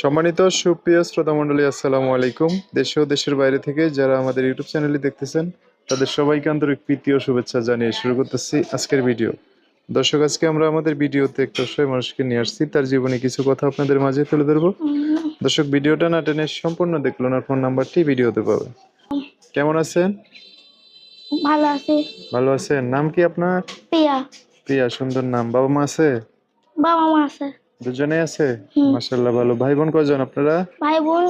সম্মানিত সুপ্রিয় শ্রোতা মণ্ডলী আসসালামু আলাইকুম। দেশ ও দেশের বাইরে থেকে যারা আমাদের ইউটিউব চ্যানেলটি দেখতেছেন তাদের সবাইকে আন্তরিক প্রীতি ও শুভেচ্ছা জানিয়ে শুরু করতেছি আজকের ভিডিও। দর্শক আজকে আমরা আমাদের ভিডিওতে একটা অসহায় মানুষকে নিয়ে আসছি তার জীবনে কিছু কথা আপনাদের মাঝে তুলে ধরবো। দর্শক ভিডিওটা না টেনে সম্পূর্ণ দেখল না ফোন নাম্বারটি ভিডিওতে পাবে কেমন আছেন? ভালো আছি। ভালো আছেন? নাম কি আপনার? প্রিয়া। প্রিয়া সুন্দর নাম। বাবা মা আছে? বাবা মা আছে। দুজনে আছে? হুম। মাসাল্লাহ ভালো। ভাই বোন কয়জন আপনারা? ভাই বোন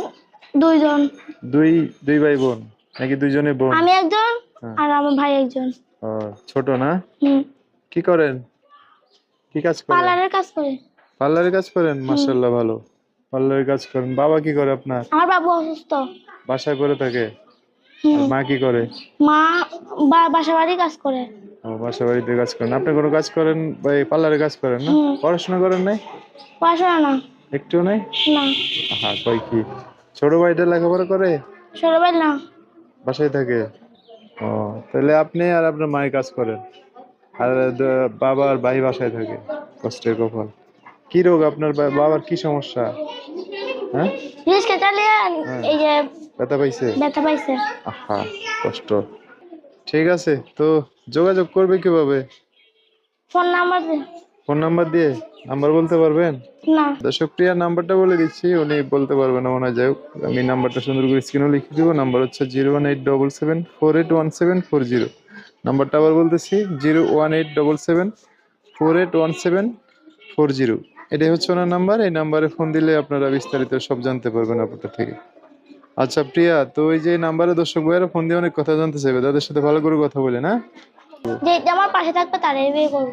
দুইজন। দুই দুই ভাই বোন নাকি দুইজনে বোন? আমি একজন হ্যাঁ। আর আমার ভাই একজন। ও, ছোট না? কি করেন? কি কাজ করেন? পার্লারের কাজ করে। পার্লারের কাজ করেন? মাশাল্লাহ ভালো। পার্লারের কাজ করেন। বাবা কি করে আপনার? আমার বাবু অসুস্থ। বাসায় করে থাকে? আর মা কি করে? মা বাসা বাড়ি কাজ করে। ও বাসা বাড়িতে কাজ করেন। আপনি কোনো কাজ করেন বা পার্লারে কাজ করেন না? পড়াশোনা করেন নাই? পড়াশোনা না। একটু নাই? না। হ্যাঁ কই কি? ছোট ভাইটা লেখাপড়া করে? ছোট ভাই না। বাসায় থাকে? ও তাহলে আপনি আর আপনার মায়ের কাজ করেন। আর দ- বাবা আর ভাই বাসায় থাকে কষ্টের কপাল। কি রোগ আপনার বাবার কি সমস্যা? হ্যাঁ? রিস্কে চালিয়ে এই যে ব্যথা পাইছে? ব্যথা পাইছে। আহা কষ্ট। ঠিক আছে তো যোগাযোগ করবে কীভাবে? ফোন নাম্বার ফোন নাম্বার দিয়ে নাম্বার বলতে পারবেন? না। দর্শক প্রিয়ার নাম্বারটা বলে দিচ্ছি উনি বলতে পারবেন না মনে হয়। যাই আমি নাম্বারটা সুন্দর করে স্ক্রিনে লিখে দিব। নাম্বার হচ্ছে zero one eight double seven four eight one seven four zero. নাম্বারটা আবার বলতেছি zero one eight double seven four eight one seven four zero. এটাই হচ্ছে ওনার নাম্বার। এই নাম্বারে ফোন দিলে আপনারা বিস্তারিত সব জানতে পারবেন আপনার থেকে। আচ্ছা প্রিয়া তো ওই যে নাম্বারে দর্শক ভাইয়েরা ফোন দিয়ে অনেক কথা জানতে চাইবে তাদের সাথে ভালো করে কথা বলে না যে যে আমার পাশে থাকবে তারাই বিয়ে করব।